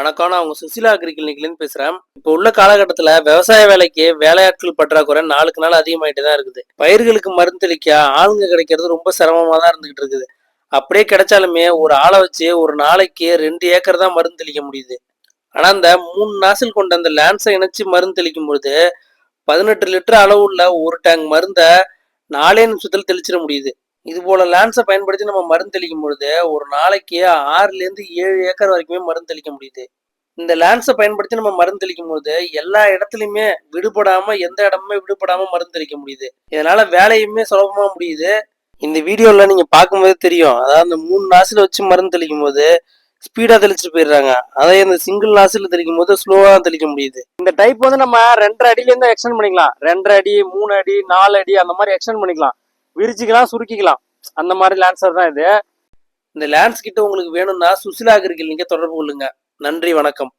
வணக்கம் நான் உங்க சுசிலா அக்ரிகிளினிக்லேருந்து பேசுறேன். இப்போ உள்ள காலகட்டத்தில் விவசாய வேலைக்கு வேலையாட்கள் பற்றாக்குறை நாளுக்கு நாள் அதிகமாயிட்டு தான் இருக்குது. பயிர்களுக்கு மருந்து தெளிக்க ஆளுங்க கிடைக்கிறது ரொம்ப சிரமமாக தான் இருந்துகிட்டு இருக்குது. அப்படியே கிடைச்சாலுமே ஒரு ஆளை வச்சு ஒரு நாளைக்கு ரெண்டு ஏக்கர் தான் மருந்து தெளிக்க முடியுது. ஆனால் அந்த மூணு நாசில் கொண்ட அந்த லேன்ஸை இணைச்சி மருந்து தெளிக்கும் பொழுது பதினெட்டு லிட்டர் அளவுள்ள ஒரு டேங்க் மருந்தை நாலே நிமிஷத்தில் தெளிச்சிட முடியுது. இது போல லேன்ஸை பயன்படுத்தி நம்ம மருந்து தெளிக்கும் பொழுது ஒரு நாளைக்கு ஆறுலேருந்து ஏழு ஏக்கர் வரைக்குமே மருந்து தெளிக்க முடியுது. இந்த லேன்ஸை பயன்படுத்தி நம்ம மருந்து தெளிக்கும் பொழுது எல்லா இடத்துலையுமே விடுபடாம எந்த இடமுமே விடுபடாம மருந்து தெளிக்க முடியுது. இதனால வேலையுமே சுலபமா முடியுது. இந்த வீடியோல நீங்க பார்க்கும்போது தெரியும். அதாவது அந்த மூணு நாசில வச்சு மருந்து தெளிக்கும் போது ஸ்பீடா தெளிச்சுட்டு போயிடுறாங்க. அதே இந்த சிங்கிள் நாசில தெளிக்கும் போது ஸ்லோவா தெளிக்க முடியுது. இந்த டைப் வந்து நம்ம ரெண்டரை அடியில இருந்து எக்ஸ்டெண்ட் பண்ணிக்கலாம். ரெண்டரை அடி மூணு அடி நாலு அடி அந்த மாதிரி எக்ஸ்டெண்ட் பண்ணிக்கலாம். விரிச்சிக்கலாம் சுருக்கிக்கலாம். அந்த மாதிரி லான்சர் தான் இது. இந்த லேண்ட்ஸ் கிட்ட உங்களுக்கு வேணும்னா சுசிலா அக்ரிகல் நீங்கள் தொடர்பு கொள்ளுங்க. நன்றி வணக்கம்.